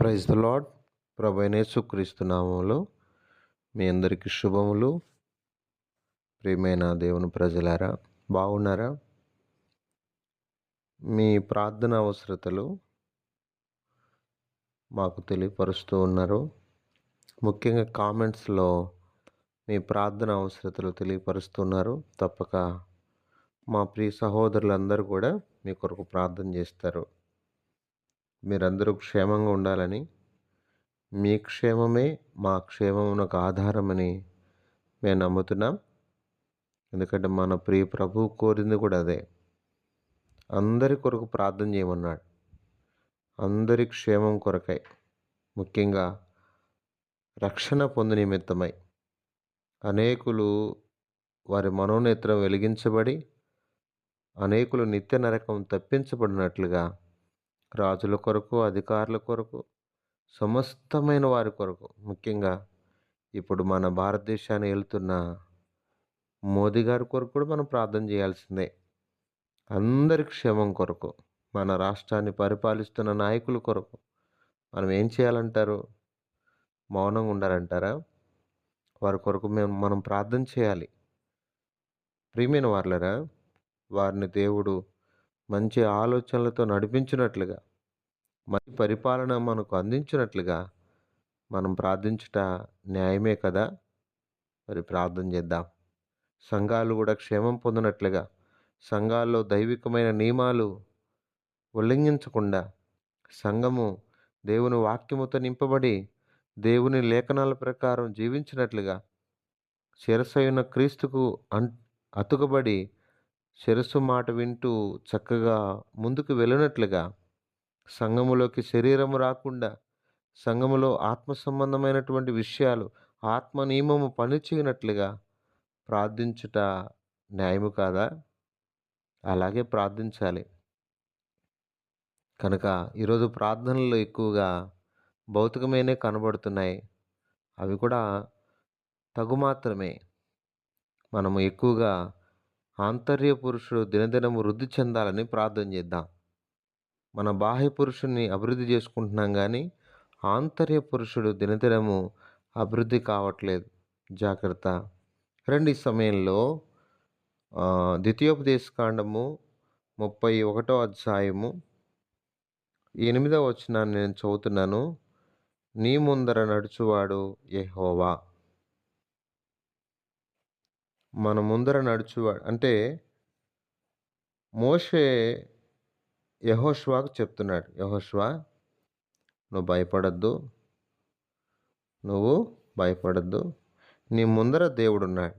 Praise the lord ప్రభైనేసుక్రీస్తు నామంలో మీ అందరికీ శుభములు. ప్రియమైన దేవుని ప్రజలారా బాగున్నారా? మీ ప్రార్థన అవసరతలు మాకు తెలియపరుస్తూ ఉన్నారు. ముఖ్యంగా కామెంట్స్లో మీ ప్రార్థన అవసరతలు తెలియపరుస్తున్నారు తప్పక మా ప్రియ సహోదరులందరూ కూడా మీ కొరకు ప్రార్థన చేస్తారు. మీరందరూ క్షేమంగా ఉండాలని మీ క్షేమమే మా క్షేమమునకు ఆధారమని మేము నమ్ముతున్నాం. ఎందుకంటే మన ప్రియ ప్రభు కోరింది కూడా అదే. అందరి కొరకు ప్రార్థన చేయమన్నాడు. అందరి క్షేమం కొరకై ముఖ్యంగా రక్షణ పొంది నిమిత్తమై అనేకులు వారి మనోనేత్రం వెలిగించబడి అనేకులు నిత్య నరకం తప్పించబడినట్లుగా రాజుల కొరకు అధికారుల కొరకు సమస్తమైన వారి కొరకు. ముఖ్యంగా ఇప్పుడు మన భారతదేశాన్ని వెళ్తున్న మోదీ గారి కొరకు కూడా మనం ప్రార్థన చేయాల్సిందే. అందరి క్షేమం కొరకు మన రాష్ట్రాన్ని పరిపాలిస్తున్న నాయకుల కొరకు. మనం ఏం చేయాలంటారు? మౌనంగా ఉండాలంటారా? వారి కొరకు మేము మనం ప్రార్థన చేయాలి. ప్రియమైన వాళ్ళరా వారిని దేవుడు మంచి ఆలోచనలతో నడిపించినట్లుగా మంచి పరిపాలన మనకు అందించినట్లుగా మనం ప్రార్థించుట న్యాయమే కదా? మరి ప్రార్థన చేద్దాం. సంఘాలు కూడా క్షేమం పొందినట్లుగా సంఘాల్లో దైవికమైన నియమాలు ఉల్లంఘించకుండా సంఘము దేవుని వాక్యముతో నింపబడి దేవుని లేఖనాల ప్రకారం జీవించినట్లుగా శిరసైన క్రీస్తుకు అన్ అతుకబడి శిరస్సు మాట వింటూ చక్కగా ముందుకు వెళ్ళినట్లుగా సంఘములోకి శరీరము రాకుండా సంఘములో ఆత్మ సంబంధమైనటువంటి విషయాలు ఆత్మ నియమము పనిచేయనట్లుగా ప్రార్థించుట న్యాయము కాదా? అలాగే ప్రార్థించాలి. కనుక ఈరోజు ప్రార్థనలు ఎక్కువగా భౌతికమైనే కనబడుతున్నాయి. అవి కూడా తగు మాత్రమే. మనము ఎక్కువగా ఆంతర్య పురుషుడు దినదినము వృద్ధి చెందాలని ప్రార్థన చేద్దాం. మన బాహ్య పురుషుని అభివృద్ధి చేసుకుంటున్నాం కానీ ఆంతర్య పురుషుడు దినదినము అభివృద్ధి కావట్లేదు. జాగ్రత్త. రెండు ఈ సమయంలో ద్వితీయోపదేశ కాండము ముప్పై ఒకటో అధ్యాయము ఎనిమిదవ వచ్చిన నేను చదువుతున్నాను. నీ ముందర నడుచువాడు యెహోవా. మన ముందర నడుచువాడు అంటే మోషే యహోష్వాకు చెప్తున్నాడు. యహోష్వా నువ్వు భయపడద్దు. నువ్వు భయపడద్దు. నీ ముందర దేవుడు ఉన్నాడు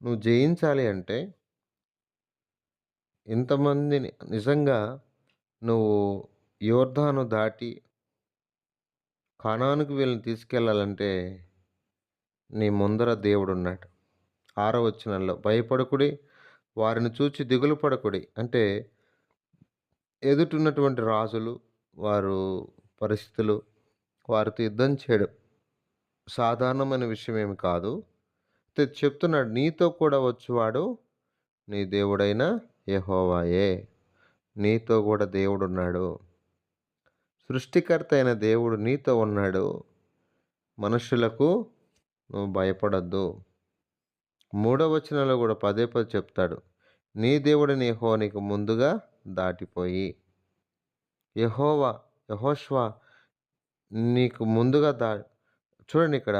నువ్వు జయించాలి అంటే ఇంతమందిని నిజంగా నువ్వు యోర్ధాను దాటి కానానికి వీళ్ళని తీసుకెళ్ళాలంటే నీ ముందర దేవుడు ఉన్నాడు ఆరో వచనంలో భయపడకుడి వారిని చూచి దిగులు పడకుడి. అంటే ఎదుటున్నటువంటి రాజులు వారు పరిస్థితులు వారితో యుద్ధం చేయడం సాధారణమైన విషయం ఏమి కాదు. చెప్తున్నాడు నీతో కూడా వచ్చేవాడు నీ దేవుడైన యహోవాయే. నీతో కూడా దేవుడు ఉన్నాడు సృష్టికర్త అయిన దేవుడు నీతో ఉన్నాడు. మనుషులకు నువ్వు భయపడద్దు. మూడవ వచనంలో కూడా పదే పదే చెప్తాడు నీ దేవుడిని యహో నీకు ముందుగా దాటిపోయి యహోవా యహోష్వా నీకు ముందుగా దా చూడండి ఇక్కడ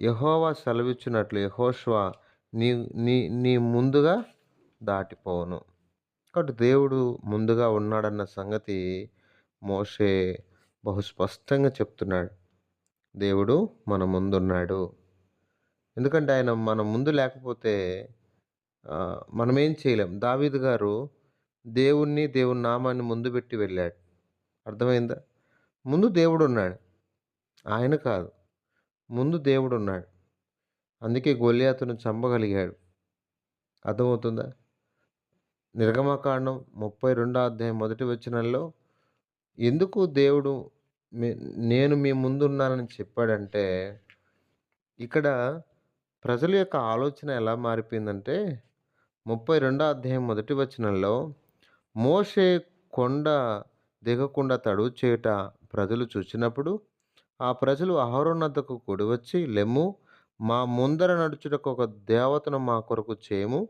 యహోవా సెలవిచ్చినట్లు యహోష్వా నీ నీ నీ ముందుగా దాటిపోను కాబట్టి దేవుడు ముందుగా ఉన్నాడన్న సంగతి మోషే బహు స్పష్టంగా చెప్తున్నాడు. దేవుడు మన ముందున్నాడు. ఎందుకంటే ఆయన మన ముందు లేకపోతే మనమేం చేయలేం. దావీద్ గారు దేవుణ్ణి దేవుని నామాన్ని ముందు పెట్టి వెళ్ళాడు. అర్థమైందా? ముందు దేవుడు ఉన్నాడు ఆయన కాదు. ముందు దేవుడు ఉన్నాడు అందుకే గొల్లియాతును చంపగలిగాడు. అర్థమవుతుందా? నిర్గమకాండం ముప్పై రెండో అధ్యాయం మొదటి వచనంలో ఎందుకు దేవుడు నేను మీ ముందున్నానని చెప్పాడంటే ఇక్కడ ప్రజల యొక్క ఆలోచన ఎలా మారిపోయిందంటే ముప్పై రెండో అధ్యాయం మొదటి వచనంలో మోషే కొండ దిగకుండా తడువు చేయుట ప్రజలు చూచినప్పుడు ఆ ప్రజలు అహరోన్నతకు కూడివచ్చి లెమ్ము మా ముందర నడుచుటకు ఒక దేవతను మా కొరకు చేయము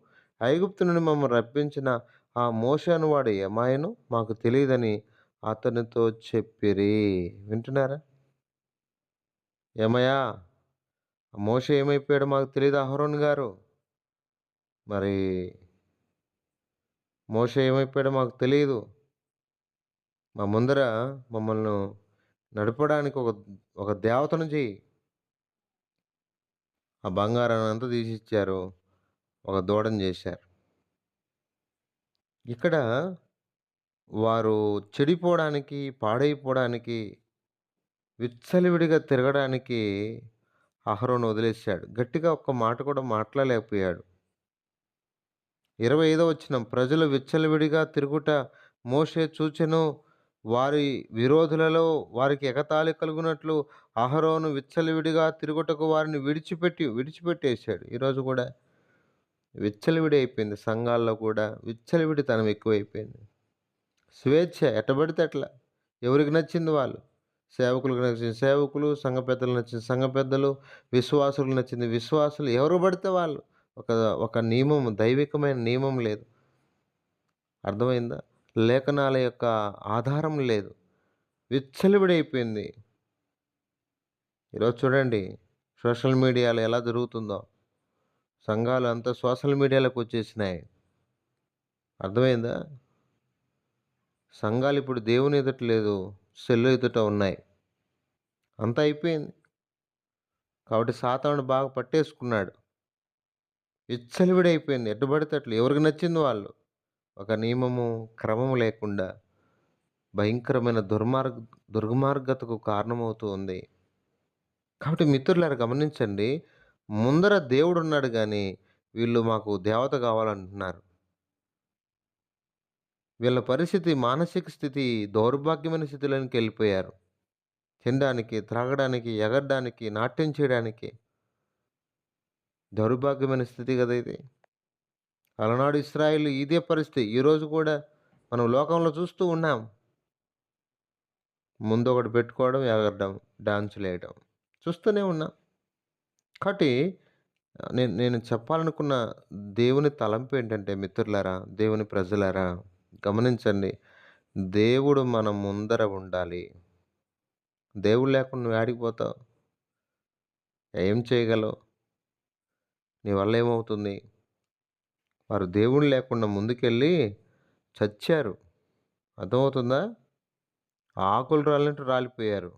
ఐగుప్తు నుండి మమ్మల్ని రప్పించిన ఆ మోషే అనువాడు ఏమాయను? మాకు తెలియదని అతనితో చెప్పిరి. వింటున్నారా? ఏమయ్యా? మోస ఏమైపోయాడో మాకు తెలియదు అహరోన్ గారు. మరి మోస ఏమైపోయాడో మాకు తెలియదు మా ముందర మమ్మల్ని నడపడానికి ఒక ఒక దేవతను చెయ్యి. ఆ బంగారాన్ని అంతా తీసిచ్చారు. ఒక దూడని చేశారు. ఇక్కడ వారు చెడిపోవడానికి పాడైపోవడానికి విచ్చలవిడిగా తిరగడానికి అహరోను వదిలేశాడు. గట్టిగా ఒక్క మాట కూడా మాట్లాడలేకపోయాడు. ఇరవై ఐదో వచ్చిన ప్రజలు విచ్చలవిడిగా తిరుగుట మోషే చూచెను. వారి విరోధులలో వారికి ఎగతాళి కలుగునట్లు అహరోను విచ్చలవిడిగా తిరుగుటకు వారిని విడిచిపెట్టి విడిచిపెట్టేశాడు. ఈరోజు కూడా విచ్చలవిడి అయిపోయింది. సంఘాల్లో కూడా విచ్చలవిడితనం ఎక్కువైపోయింది. స్వేచ్ఛ ఎట్టబడితే అట్లా. ఎవరికి నచ్చింది వాళ్ళు? సేవకులకు నచ్చిన సేవకులు సంఘ పెద్దలు నచ్చిన సంఘ పెద్దలు విశ్వాసులకు నచ్చింది విశ్వాసులు ఎవరు పడితే వాళ్ళు. ఒక ఒక నియమం దైవికమైన నియమం లేదు. అర్థమైందా? లేఖనాల యొక్క ఆధారం లేదు. విచ్చలవిడైపోయింది. ఈరోజు చూడండి సోషల్ మీడియాలో ఎలా జరుగుతుందో. సంఘాలు అంతా సోషల్ మీడియాలోకి వచ్చేసినాయి. అర్థమైందా? సంఘాలు ఇప్పుడు దేవుని ఎదుట లేదు. సెల్లు ఎదుట ఉన్నాయి. అంతా అయిపోయింది. కాబట్టి సాతానుడు బాగా పట్టేసుకున్నాడు. అయిపోయింది ఎటు పడితే అట్లు. ఎవరికి నచ్చింది వాళ్ళు? ఒక నియమము క్రమము లేకుండా భయంకరమైన దుర్మార్గ దుర్మార్గతకు కారణమవుతూ ఉంది. కాబట్టి మిత్రులారు గమనించండి. ముందర దేవుడు ఉన్నాడు కానీ వీళ్ళు మాకు దేవత కావాలంటున్నారు. వీళ్ళ పరిస్థితి మానసిక స్థితి దౌర్భాగ్యమైన స్థితిలోనికి వెళ్ళిపోయారు. తినడానికి త్రాగడానికి ఎగరడానికి నాట్యం చేయడానికి దౌర్భాగ్యమైన స్థితి కదా ఇది. అలనాడు ఇస్రాయిల్ ఇదే పరిస్థితి. ఈరోజు కూడా మనం లోకంలో చూస్తూ ఉన్నాం. ముందు ఒకటి పెట్టుకోవడం ఎగరడం డాన్సులు వేయడం చూస్తూనే ఉన్నాం. కాబట్టి నేను నేను చెప్పాలనుకున్న దేవుని తలంపు ఏంటంటే మిత్రులారా దేవుని ప్రజలారా గమనించండి. దేవుడు మన ముందర ఉండాలి. దేవుడు లేకుండా నువ్వు ఆడిపోతావు ఏం చేయగలవు? నీ వల్ల ఏమవుతుంది? వారు దేవుడు లేకుండా ముందుకెళ్ళి చచ్చారు. అర్థమవుతుందా? ఆకులు రాలినట్టు రాలిపోయారు.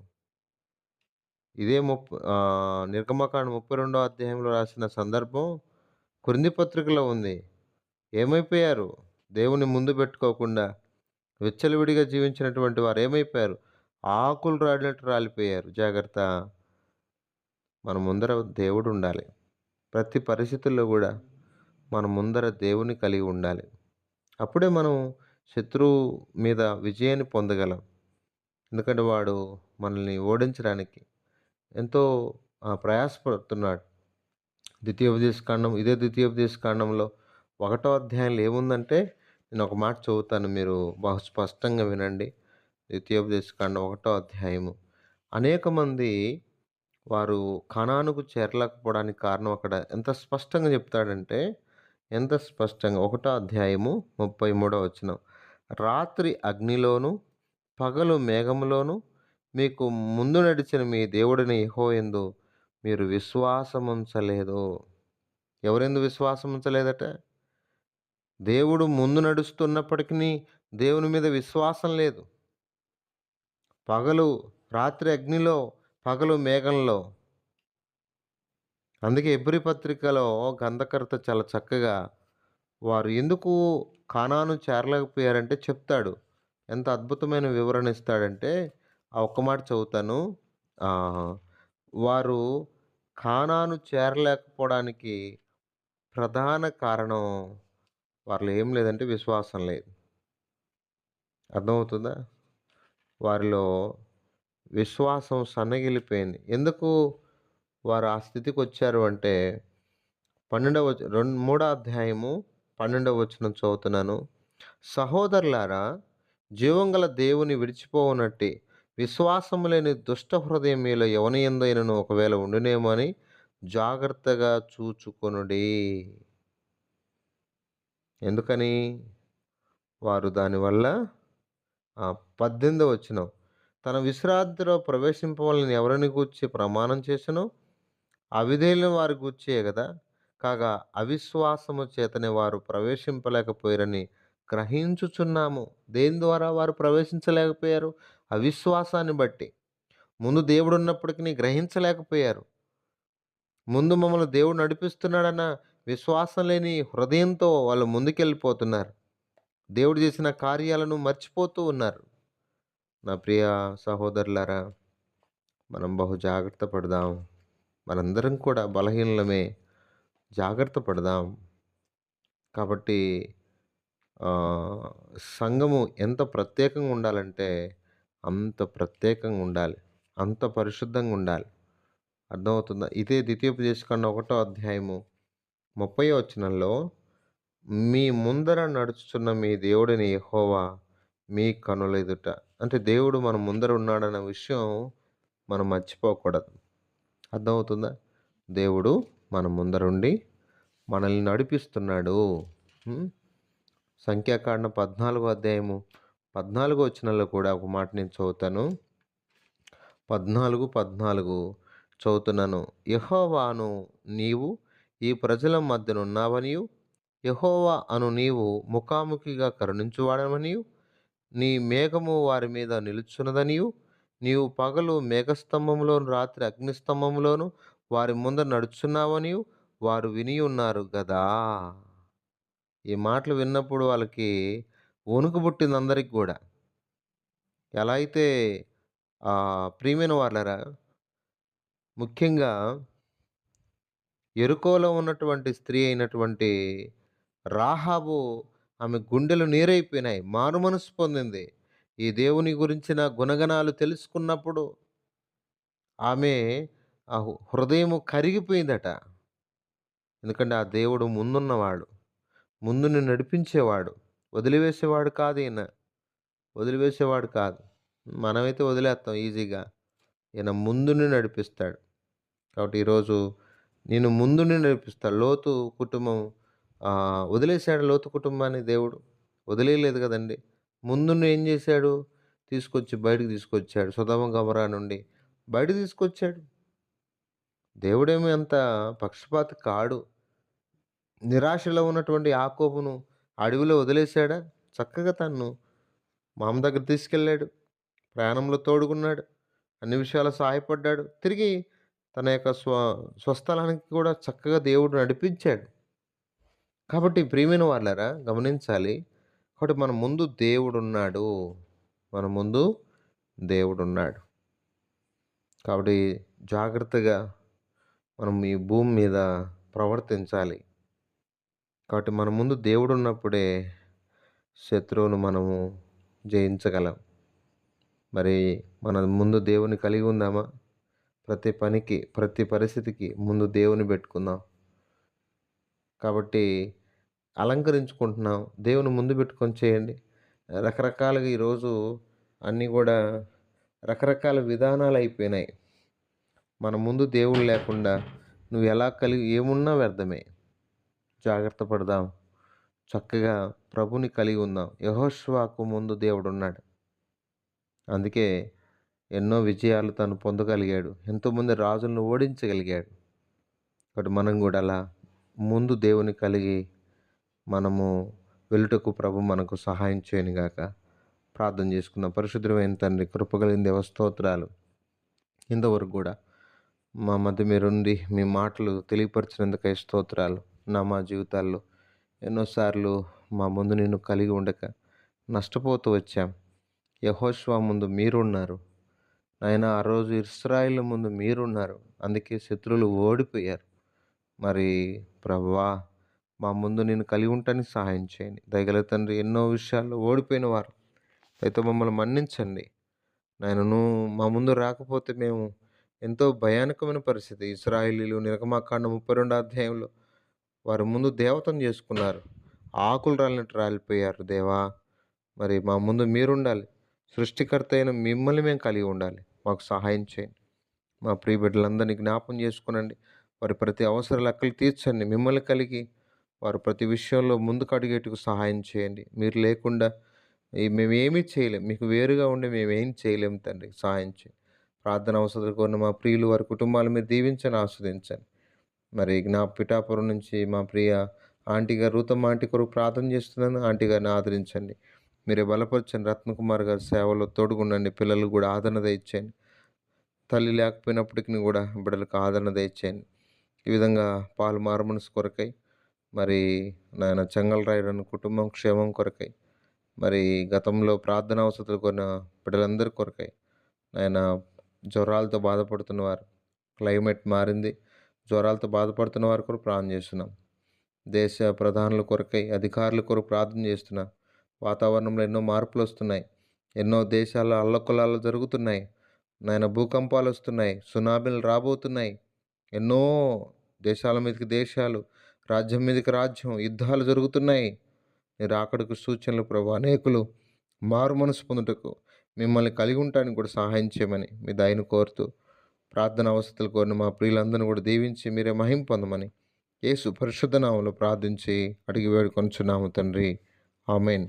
ఇదే ముప్ప నిర్గమకాండ ముప్పై రెండో అధ్యాయంలో రాసిన సందర్భం క్రింది పత్రికలో ఉంది. ఏమైపోయారు? దేవుని ముందు పెట్టుకోకుండా విచ్చలవిడిగా జీవించినటువంటి వారు ఏమైపోయారు ఆకులు రాడినట్టు రాలిపోయారు. జాగ్రత్త. మన ముందర దేవుడు ఉండాలి. ప్రతి పరిస్థితుల్లో కూడా మన ముందర దేవుని కలిగి ఉండాలి. అప్పుడే మనం శత్రువు మీద విజయాన్ని పొందగలం. ఎందుకంటే వాడు మనల్ని ఓడించడానికి ఎంతో ప్రయాసపడుతున్నాడు. ద్వితీయోపదేశ కాండం ఇదే ద్వితీయోపదేశ కాండంలో ఒకటో అధ్యాయంలో ఏముందంటే నేను ఒక మాట చదువుతాను మీరు బహు స్పష్టంగా వినండి. ద్వితీయోపదేశకాండ ఒకటో అధ్యాయము. అనేక మంది వారు కణానుకు చేరలేకపోవడానికి కారణం అక్కడ ఎంత స్పష్టంగా చెప్తాడంటే ఎంత స్పష్టంగా? ఒకటో అధ్యాయము ముప్పై మూడో వచ్చిన రాత్రి అగ్నిలోను పగలు మేఘములోను మీకు ముందు నడిచిన మీ దేవుడిని యహో ఎందు మీరు విశ్వాసం ఉంచలేదు ఎవరెందు విశ్వాసం ఉంచలేదట దేవుడు ముందు నడుస్తున్నప్పటికీ దేవుని మీద విశ్వాసం లేదు. పగలు రాత్రి అగ్నిలో పగలు మేఘంలో. అందుకే ఎబ్రి పత్రికలో గంధకర్త చాలా చక్కగా వారు ఎందుకు కానాను చేరలేకపోయారంటే చెప్తాడు. ఎంత అద్భుతమైన వివరణ ఇస్తాడంటే ఆ ఒక్క మాట చదువుతాను. వారు కానాను చేరలేకపోవడానికి ప్రధాన కారణం వారిలో ఏం లేదంటే విశ్వాసం లేదు. అర్థమవుతుందా? వారిలో విశ్వాసం సన్నగిలిపోయింది ఎందుకు వారు ఆ స్థితికి వచ్చారు అంటే పన్నెండవ రెండు మూడో అధ్యాయము పన్నెండవ వచనం చదువుతున్నాను. సహోదరులారా జీవంగల దేవుని విడిచిపోవునట్టి విశ్వాసము లేని దుష్ట హృదయం మీలో ఎవని ఎందైనను ఒకవేళ ఉండునేమో అని జాగ్రత్తగా చూచుకొనుడి. ఎందుకని? వారు దానివల్ల ఆ, పద్దెనిమిదో వచ్చిన తన విశ్రాంతిలో ప్రవేశింపవాలని ఎవరిని గూర్చి ప్రమాణం చేసను? అవిధేయులను వారి గూర్చే కదా కాగా అవిశ్వాసము చేతనే వారు ప్రవేశింపలేకపోయారని గ్రహించుచున్నాము. దేని ద్వారా వారు ప్రవేశించలేకపోయారు? అవిశ్వాసాన్ని బట్టి. ముందు దేవుడు ఉన్నప్పటికీ గ్రహించలేకపోయారు. ముందు మమ్మల్ని దేవుడు నడిపిస్తున్నాడన్న విశ్వాసం లేని హృదయంతో వాళ్ళు ముందుకెళ్ళిపోతున్నారు. దేవుడు చేసిన కార్యాలను మర్చిపోతూ ఉన్నారు. నా ప్రియ సహోదరులారా మనం బహు జాగ్రత్త పడదాం. మనందరం కూడా బలహీనలమే జాగ్రత్త పడదాం. కాబట్టి సంఘము ఎంత ప్రత్యేకంగా ఉండాలంటే అంత ప్రత్యేకంగా ఉండాలి. అంత పరిశుద్ధంగా ఉండాలి. అర్థమవుతుందా? ఇదే ద్వితీయోపదేశకాండ ఒకటో అధ్యాయము. ముప్పై వచనంలో మీ ముందర నడుచుచున్న మీ దేవుడిని ఎహోవా మీ కనుల ఎదుట. అంటే దేవుడు మన ముందర ఉన్నాడన్న విషయం మనం మర్చిపోకూడదు. అర్థమవుతుందా? దేవుడు మన ముందరుండి మనల్ని నడిపిస్తున్నాడు. ఉం? సంఖ్యాకాండం పద్నాలుగో అధ్యాయము పద్నాలుగో వచనంలో కూడా ఒక మాట నేను చదువుతాను. పద్నాలుగు పద్నాలుగు చదువుతున్నాను. యహోవాను నీవు ఈ ప్రజల మధ్యనున్నావనియు? యహోవా అను నీవు ముఖాముఖిగా కరుణించువాడవనియు? నీ మేఘము వారి మీద నిలుచున్నదనియు? నీవు పగలు మేఘస్తంభంలోను రాత్రి అగ్నిస్తంభంలోను వారి ముందర నడుచున్నావనియు? వారు విని ఉన్నారు కదా ఈ మాటలు విన్నప్పుడు వాళ్ళకి వణుకు పుట్టింది అందరికి కూడా ఎలా అయితే ఆ, ప్రియమైన వాళ్ళరా ముఖ్యంగా ఎరుకోలో ఉన్నటువంటి స్త్రీ అయినటువంటి రాహాబు ఆమె గుండెలు నీరైపోయినాయి. మారు మనసు పొందింది. ఈ దేవుని గురించిన గుణగణాలు తెలుసుకున్నప్పుడు ఆమె ఆ హృదయము కరిగిపోయిందట. ఎందుకంటే ఆ దేవుడు ముందున్నవాడు. ముందుని నడిపించేవాడు. వదిలివేసేవాడు కాదు ఈయన. వదిలివేసేవాడు కాదు. మనమైతే వదిలేస్తాం ఈజీగా. ఈయన ముందుని నడిపిస్తాడు. కాబట్టి ఈరోజు నేను ముందుని నడిపిస్తాడు లోతు కుటుంబం వదిలేశాడు లోతు కుటుంబాన్ని దేవుడు. వదిలేయలేదు కదండి. ముందుని ఏం చేశాడు? తీసుకొచ్చి బయటకు తీసుకొచ్చాడు. సుధమ గమరా నుండి బయట తీసుకొచ్చాడు. దేవుడేమి అంత పక్షపాతి కాడు. నిరాశలో ఉన్నటువంటి ఆకోపును అడవిలో వదిలేశాడా? చక్కగా తన్ను మామ దగ్గర తీసుకెళ్ళాడు. ప్రయాణంలో తోడుకున్నాడు. అన్ని విషయాలు సహాయపడ్డాడు. తిరిగి తన యొక్క స్వ స్వస్థలానికి కూడా చక్కగా దేవుడు నడిపించాడు. కాబట్టి ప్రియమైన వాళ్ళరా గమనించాలి. కాబట్టి మన ముందు దేవుడు ఉన్నాడు మన ముందు దేవుడు ఉన్నాడు కాబట్టి జాగ్రత్తగా మనం ఈ భూమి మీద ప్రవర్తించాలి. కాబట్టి మన ముందు దేవుడు ఉన్నప్పుడే శత్రువును మనము జయించగలం. మరి మన ముందు దేవుని కలిగి ఉందామా? ప్రతి పనికి ప్రతి పరిస్థితికి ముందు దేవుని పెట్టుకుందాం. కాబట్టి అలంకరించుకుంటున్నాం. దేవుని ముందు పెట్టుకొని చేయండి. రకరకాలుగా ఈరోజు అన్నీ కూడా రకరకాల విధానాలు అయిపోయినాయి. మన ముందు దేవుడు లేకుండా నువ్వు ఎలా కలిగి ఏమున్నా వ్యర్థమే. జాగ్రత్త పడదాం. చక్కగా ప్రభుని కలిగి ఉందాం. యహోష్వాకు ముందు దేవుడు ఉన్నాడు అందుకే ఎన్నో విజయాలు తను పొందగలిగాడు. ఎంతోమంది రాజులను ఓడించగలిగాడు. కాబట్టి మనం కూడా అలా ముందు దేవుని కలిగి మనము వెలుటకు ప్రభు మనకు సహాయం చేయనుగాక ప్రార్థన చేసుకున్న పరిశుద్ధమైన తండ్రి కృపగలిగిన దేవస్తోత్రాలు ఇంతవరకు కూడా మా మధ్య మీరుండి మీ మాటలు తెలియపరిచినందుకై స్తోత్రాలు. నా మా జీవితాల్లో ఎన్నోసార్లు మా ముందు నిన్ను కలిగి ఉండక నష్టపోతూ వచ్చాం. యహోష్వా ముందు మీరున్నారు. ఆయన ఆ రోజు ఇస్రాయిల్ ముందు మీరున్నారు. అందుకే శత్రువులు ఓడిపోయారు. మరి ప్రభువా మా ముందు నేను కలిగి ఉంటానికి సహాయం చేయండి. దయగల తండ్రి ఎన్నో విషయాల్లో ఓడిపోయిన వారు. అయితే మమ్మల్ని మన్నించండి. నాయనను మా ముందు రాకపోతే మేము ఎంతో భయానకమైన పరిస్థితి. ఇస్రాయిలీలు నిరకమాకాండ ముప్పై రెండో అధ్యాయంలో వారి ముందు దేవతను చేసుకున్నారు. ఆకులు రాలినట్టు రాలిపోయారు. దేవా మరి మా ముందు మీరుండాలి. సృష్టికర్త అయిన మిమ్మల్ని మేము కలిగి ఉండాలి. మాకు సహాయం చేయండి. మా ప్రియ బిడ్డలందరినీ జ్ఞాపం చేసుకునండి వారి ప్రతి అవసర లెక్కలు తీర్చండి. మిమ్మల్ని కలిగి వారు ప్రతి విషయంలో ముందుకు అడిగేట్టుకు సహాయం చేయండి. మీరు లేకుండా మేము మేమేమీ చేయలేం. మీకు వేరుగా ఉండి మేమేం చేయలేము తండ్రి. సహాయం చేయండి. ప్రార్థన అవసరాలు కోరిన మా ప్రియులు వారి కుటుంబాలు మీరు దీవించండి, ఆస్వాదించండి. మరి జ్ఞా పిఠాపురం నుంచి మా ప్రియ ఆంటీ గారు రూతమ్మ ఆంటీ కొరకు ప్రార్థన చేస్తున్నాను. ఆంటీ గారిని ఆదరించండి. మీరు బలపరచండి. రత్నకుమార్ గారి సేవలో తోడుగుండండి. పిల్లలకు కూడా ఆదరణ దయచేయండి. తల్లి లేకపోయినప్పటికీ కూడా బిడ్డలకు ఆదరణ దయచేయండి. ఈ విధంగా పాలు మారుమనసు కొరకై మరి నాయన చెంగల్రాయుడు కుటుంబం క్షేమం కొరకై మరి గతంలో ప్రార్థన అవసరాలు కొన్న బిడ్డలందరి కొరకై నాయన జ్వరాలతో బాధపడుతున్నవారు క్లైమేట్ మారింది జ్వరాలతో బాధపడుతున్న వారి కొరకు ప్రార్థన చేస్తున్నాం దేశ ప్రధానుల కొరకై అధికారుల కొరకు ప్రార్థన చేస్తున్నా వాతావరణంలో ఎన్నో మార్పులు వస్తున్నాయి ఎన్నో దేశాల అల్లకులాలు జరుగుతున్నాయి. నాయన భూకంపాలు వస్తున్నాయి సునామీలు రాబోతున్నాయి. ఎన్నో దేశాల మీదకి దేశాలు రాజ్యం మీదకి రాజ్యం యుద్ధాలు జరుగుతున్నాయి. మీరు అక్కడికి సూచనలు ప్రభు అనేకులు మారు మనసు పొందుటకు మిమ్మల్ని కలిగి ఉండటానికి కూడా సహాయం చేయమని మీ దయను కోరుతూ ప్రార్థన అవసరాలు కోరిన మా ప్రియులందరినీ కూడా దీవించి మీరే మహిం పొందమని యేసు పరిశుద్ధ నామంలో ప్రార్థించి అడిగి వేడుకొనుచున్నాము తండ్రి. ఆమెన్.